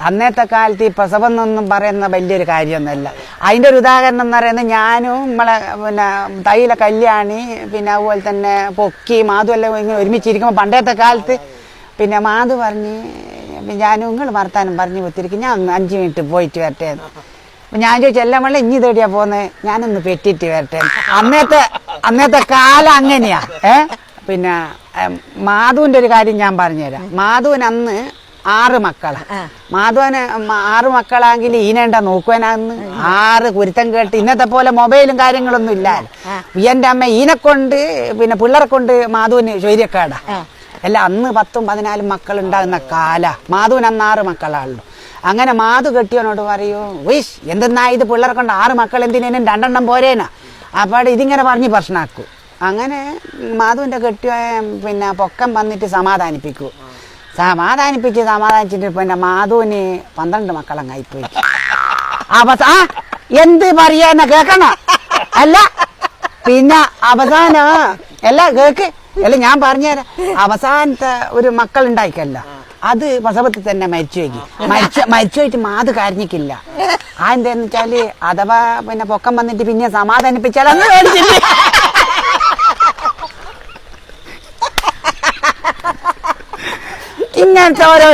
അന്നത്തെ കാലത്ത് ഈ പ്രസവം എന്നൊന്നും പറയുന്ന വലിയൊരു കാര്യമൊന്നുമല്ല. അതിന്റെ ഒരു ഉദാഹരണം എന്ന് പറയുന്നത് ഞാനും നമ്മളെ പിന്നെ തൈല കല്യാണി പിന്നെ അതുപോലെ തന്നെ പൊക്കി മാധു എല്ലാം ഇങ്ങനെ ഒരുമിച്ചിരിക്കുമ്പോൾ പണ്ടത്തെ കാലത്ത് പിന്നെ മാധു പറഞ്ഞ് ഞാനും നിങ്ങൾ വർത്താനം പറഞ്ഞ് കുത്തിരിക്കും. ഞാൻ അഞ്ച് മിനിറ്റ് പോയിട്ട് വരട്ടെ അപ്പം ഞാൻ ചോദിച്ചു എല്ലാം വെള്ളം ഇഞ്ഞി തേടിയാ പോകുന്നത് ഞാനൊന്ന് പെറ്റിട്ട് വരട്ടെ അന്നത്തെ അന്നത്തെ കാലം അങ്ങനെയാ. ഏ? പിന്നെ മാധുവിന്റെ ഒരു കാര്യം ഞാൻ പറഞ്ഞുതരാം. മാധുവിന് അന്ന് ആറ് മക്കളാ. മാധവന് ആറ് മക്കളാണെങ്കിൽ ഈനേണ്ട നോക്കുവാനാന്ന്. ആറ് കുരുത്തം കേട്ട് ഇന്നത്തെ പോലെ മൊബൈലും കാര്യങ്ങളൊന്നും ഇല്ല. എന്റെ അമ്മ ഈനെ കൊണ്ട് പിന്നെ പിള്ളേരെ കൊണ്ട് മാധുവിന് ചൊയ്യക്കാടാ അല്ല അന്ന് പത്തും പതിനാലും മക്കൾ ഉണ്ടാകുന്ന കാല. മാധുവിന് അന്ന് ആറ് മക്കളാണല്ലോ. അങ്ങനെ മാധു കെട്ടിയവനോട് പറയൂ വിഷ് എന്തെന്നാ ഇത് പിള്ളേരെ കൊണ്ട് ആറ് മക്കൾ എന്തിനും രണ്ടെണ്ണം പോരേനാ. അപ്പാട് ഇതിങ്ങനെ പറഞ്ഞ് പ്രശ്നമാക്കൂ അങ്ങനെ മാധുവിന്റെ കെട്ടിയ പിന്നെ പൊക്കം വന്നിട്ട് സമാധാനിപ്പിക്കൂ. സമാധാനിപ്പിച്ച് സമാധാനിച്ചിട്ട് എന്റെ മാധുവിന് പന്ത്രണ്ട് മക്കളങ്ങായിപ്പോയി. അവസാ എന്ത് പറയാന്ന കേക്കണ? അല്ല പിന്നെ അവസാന അല്ല കേക്ക്. അല്ല ഞാൻ പറഞ്ഞുതരാം അവസാനത്തെ ഒരു മക്കൾ ഉണ്ടായിക്കല്ല അത് പ്രസവത്തിൽ തന്നെ മരിച്ചു വയ്ക്കി മരിച്ചു മരിച്ചു പോയിട്ട് മാത് കരഞ്ഞിക്കില്ല ആ എന്താന്ന് വെച്ചാൽ അഥവാ പിന്നെ പൊക്കം വന്നിട്ട് പിന്നെ സമാധാനിപ്പിച്ചാൽ അന്ന് മേടിച്ചില്ല ഇങ്ങനത്തെ ഓരോ